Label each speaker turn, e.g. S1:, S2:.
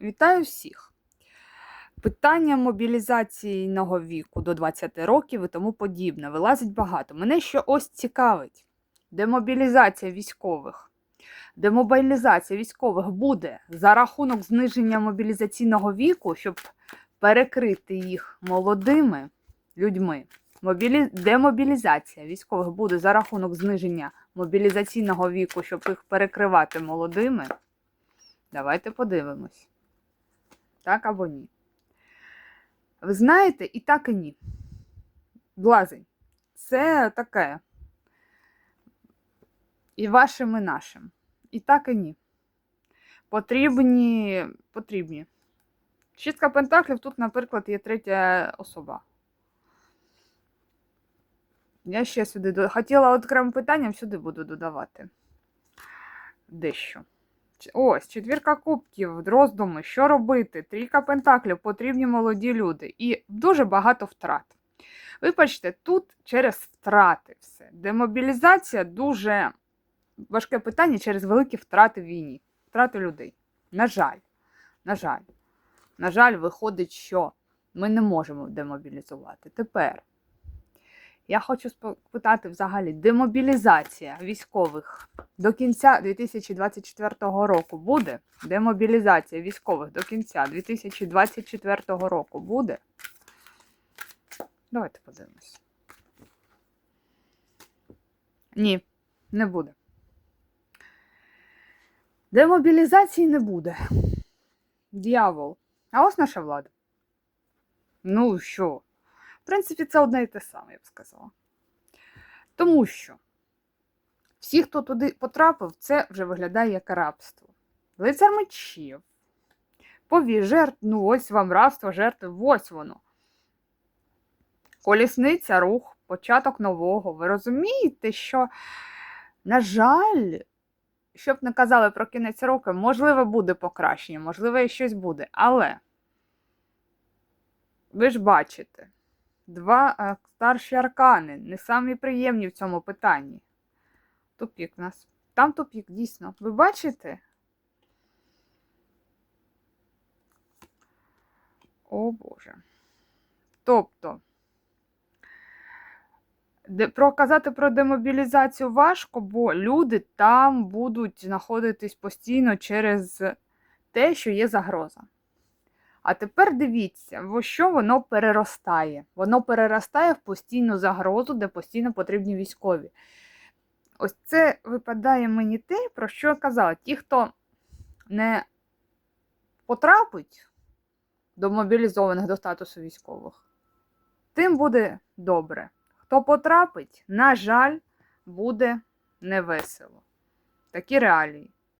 S1: Вітаю всіх! Питання мобілізаційного віку до 20 років і тому подібне вилазить багато. Мене що ось цікавить: демобілізація військових. Демобілізація військових буде за рахунок зниження мобілізаційного віку, щоб перекрити їх молодими людьми. Мобілі... Демобілізація військових буде за рахунок зниження мобілізаційного віку, щоб їх перекривати молодими. Давайте подивимось. Так або ні. Ви знаєте, і так і ні. Блазень. Це таке. І вашим, і нашим. І так і ні. Потрібні. Потрібні. Шістка пентаклів тут, наприклад, є третя особа. Я ще сюди хотіла окремим питанням сюди буду додавати. Дещо. Ось, четвірка кубків, роздуми, що робити? Трійка пентаклів, потрібні молоді люди. І дуже багато втрат. Ви бачите, тут через втрати все. Демобілізація дуже важке питання через великі втрати в війні, втрати людей. На жаль, на жаль, на жаль, виходить, що ми не можемо демобілізувати. Тепер я хочу спитати взагалі, демобілізація військових до кінця 2024 року буде? Демобілізація військових до кінця 2024 року буде? Давайте подивимось. Ні, не буде. Демобілізації не буде. Д'явол. А ось наша влада. Ну що? В принципі, це одне і те саме, я б сказала. Тому що всі, хто туди потрапив, це вже виглядає як рабство. Лицар мечів. Пові жертв, ну ось вам рабство, жертви, ось воно. Колісниця, рух, початок нового. Ви розумієте, що, на жаль, щоб не казали про кінець року, можливо, буде покращення, можливо, і щось буде. Але ви ж бачите, два е, старші аркани, не самі приємні в цьому питанні. Тупік у нас. Там тупік, дійсно. Ви бачите? О Боже. Тобто, проказати про демобілізацію важко, бо люди там будуть знаходитись постійно через те, що є загроза. А тепер дивіться, во що воно переростає. Воно переростає в постійну загрозу, де постійно потрібні військові. Ось це випадає мені те, про що я казала. Ті, хто не потрапить до мобілізованих до статусу військових, тим буде добре. Хто потрапить, на жаль, буде невесело. Такі реалії.